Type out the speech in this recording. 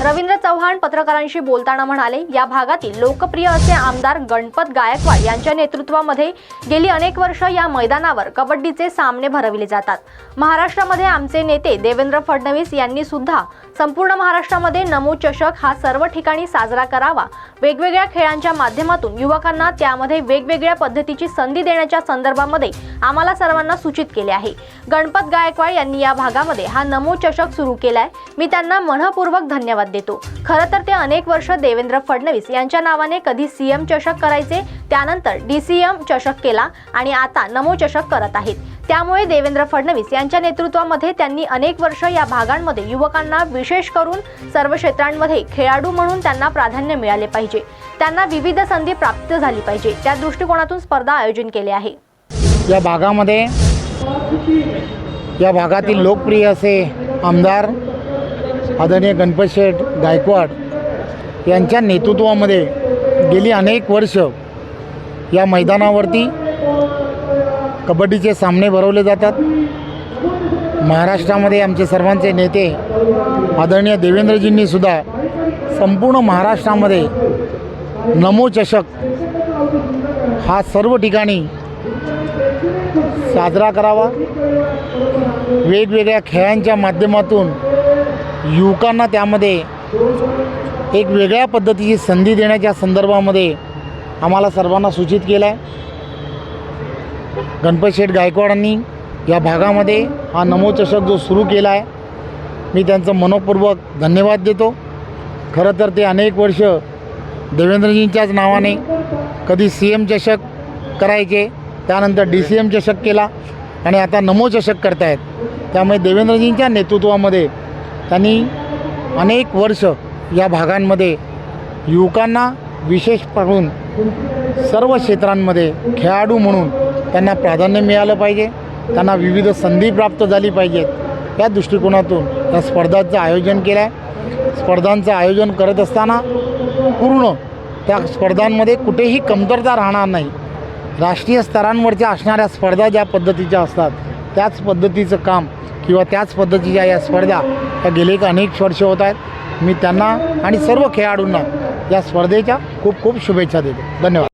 रवींद्र चव्हाण पत्रकारांशी बोलताना म्हणाले या भागातील लोकप्रिय असे आमदार गणपत गायकवाड यांच्या नेतृत्वामध्ये गेली अनेक वर्ष या मैदानावर कबड्डीचे सामने भरविले जातात. महाराष्ट्रामध्ये आमचे नेते देवेंद्र फडणवीस यांनी सुद्धा संपूर्ण महाराष्ट्रामध्ये नमो चषक हा सर्व ठिकाणी साजरा करावा. वेगवेगळ्या खेळांच्या माध्यमातून युवकांना त्यामध्ये वेगवेगळ्या पद्धतीची संधी देण्याच्या संदर्भामध्ये आम्हाला सर्वांना सूचित केले आहे. गणपत गायकवाड यांनी या भागामध्ये हा नमो चषक सुरू केलाय. मी त्यांना मनपूर्वक धन्यवाद देतो. खरं तर ते अनेक वर्ष देवेंद्र फडणवीस यांच्या नावाने कधी सीएम चषक करायचे त्यानंतर डीसीएम चषक केला आणि आता नमो चषक करत आहेत. त्यामुळे देवेंद्र फडणवीस यांच्या नेतृत्वामध्ये त्यांनी अनेक वर्ष या भागांमध्ये युवकांना विशेष करून सर्व क्षेत्रांमध्ये खेळाडू म्हणून त्यांना प्राधान्य मिळाले पाहिजे. त्यांना विविध संधी प्राप्त झाली पाहिजे. त्या दृष्टिकोनातून स्पर्धा आयोजन केले आहे. या भागामध्ये या भागातील लोकप्रिय असे आमदार आदरणीय गणपत शेठ गायकवाड यांच्या नेतृत्वामध्ये गेली अनेक वर्ष या मैदानावरती कबड्डीचे सामने भरवले जातात. महाराष्ट्रामध्ये आमचे सर्वांचे नेते आदरणीय देवेंद्रजींनीसुद्धा संपूर्ण महाराष्ट्रामध्ये नमोचषक हा सर्व ठिकाणी साजरा करावा. वेगवेगळ्या खेळांच्या माध्यमातून युवकांना त्यामध्ये एक वेगळ्या पद्धतीची संधी देण्याच्या संदर्भामध्ये आम्हाला सर्वांना सूचित केलं आहे गणपत शेठ गायकवाडांनी या भागामध्ये हा नमोचषक जो सुरू केला आहे मी त्यांचं मनपूर्वक धन्यवाद देतो. खरं तर ते अनेक वर्ष देवेंद्रजींच्याच नावाने कधी सी एम चषक करायचे त्यानंतर डी सी एम चषक केला आणि आता नमो चषक करतायत. त्यामुळे देवेंद्रजींच्या नेतृत्वामध्ये त्यांनी अनेक वर्ष या भागांमध्ये युवकांना विशेष पाहून सर्व क्षेत्रांमध्ये खेळाडू म्हणून त्यांना प्राधान्य मिळालं पाहिजे. त्यांना विविध संधी प्राप्त झाली पाहिजेत. या दृष्टिकोनातून या स्पर्धांचं आयोजन केलं आहे स्पर्धांचं आयोजन करत असताना पूर्ण त्या स्पर्धांमध्ये कुठेही कमतरता राहणार नाही. राष्ट्रीय स्तरांवरच्या असणाऱ्या स्पर्धा ज्या पद्धतीच्या असतात त्याच पद्धतीचं काम किंवा त्याच पद्धतीच्या या स्पर्धा या गेले एक अनेक वर्ष होत आहेत. मी त्यांना आणि सर्व खेळाडूंना या स्पर्धेच्या खूप खूप शुभेच्छा देतो. धन्यवाद.